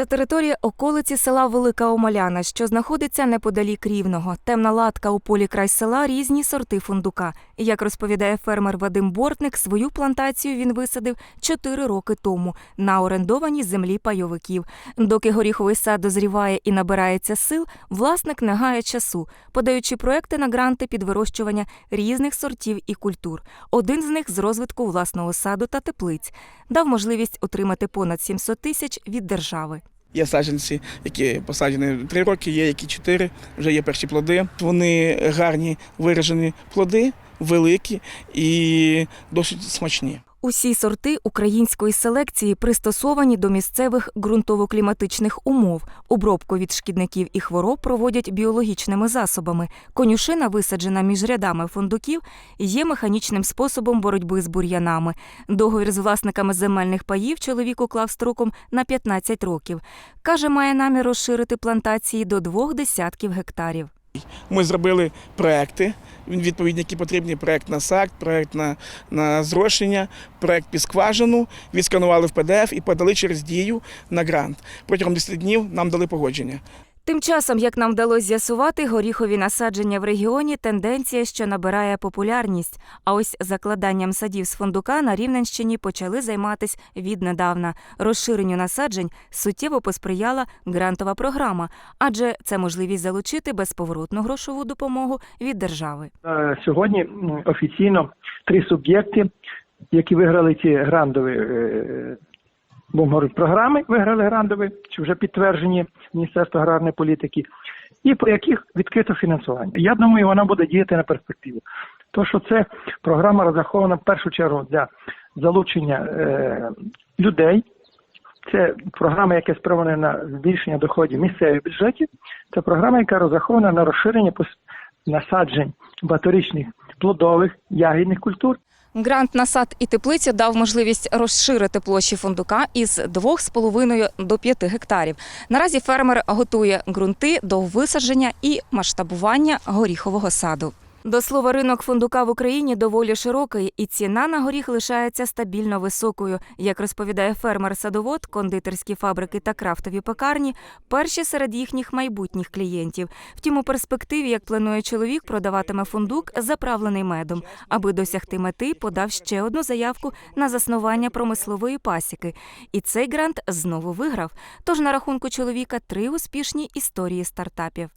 Ця територія околиці села Велика Омоляна, що знаходиться неподалік Рівного. Темна латка у полі край села різні сорти фундука. Як розповідає фермер Вадим Бортник, свою плантацію він висадив 4 роки тому на орендованій землі пайовиків. Доки горіховий сад дозріває і набирається сил, власник не гає часу, подаючи проекти на гранти під вирощування різних сортів і культур. Один з них з розвитку власного саду та теплиць дав можливість отримати понад 700 тисяч від держави. Є саджанці, які посаджені три роки, є які чотири, вже є перші плоди. Вони гарні виражені плоди, великі і досить смачні. Усі сорти української селекції пристосовані до місцевих ґрунтово-кліматичних умов. Обробку від шкідників і хвороб проводять біологічними засобами. Конюшина, висаджена між рядами фундуків, є механічним способом боротьби з бур'янами. Договір з власниками земельних паїв чоловік уклав строком на 15 років. Каже, має намір розширити плантації до двох десятків гектарів. Ми зробили проекти, відповідні, які потрібні: проект на сакт, проект на, на зрошення, проект під скважину, відсканували в PDF і подали через дію на грант. Протягом 10 днів нам дали погодження. Тим часом, як нам вдалося з'ясувати, горіхові насадження в регіоні тенденція, що набирає популярність. А ось закладанням садів з фундука на Рівненщині почали займатися віднедавна. Розширенню насаджень суттєво посприяла грантова програма, адже це можливість залучити безповоротну грошову допомогу від держави. Е, Сьогодні офіційно три суб'єкти, які виграли ці грандові будемо програми, виграли грандові, чи вже підтверджені Міністерство аграрної політики, і по яких відкрито фінансування. Я думаю, вона буде діяти на перспективу. То, що це програма розрахована в першу чергу для залучення е, людей. Це програма, яка спрямована на збільшення доходів місцевих бюджетів. Це програма, яка розрахована на розширення насаджень багаторічних плодових ягідних культур. Грант на сад і теплицю дав можливість розширити площі фундука із 2,5 до 5 гектарів. Наразі фермер готує ґрунти до висадження і масштабування горіхового саду. До слова, ринок фундука в Україні доволі широкий, і ціна на горіх лишається стабільно високою. Як розповідає фермер-садовод, кондитерські фабрики та крафтові пекарні перші серед їхніх майбутніх клієнтів. Втім, у перспективі, як планує чоловік, продаватиме фундук, заправлений медом. Аби досягти мети, подав ще одну заявку на заснування промислової пасіки. І цей грант знову виграв. Тож на рахунку чоловіка три успішні історії стартапів.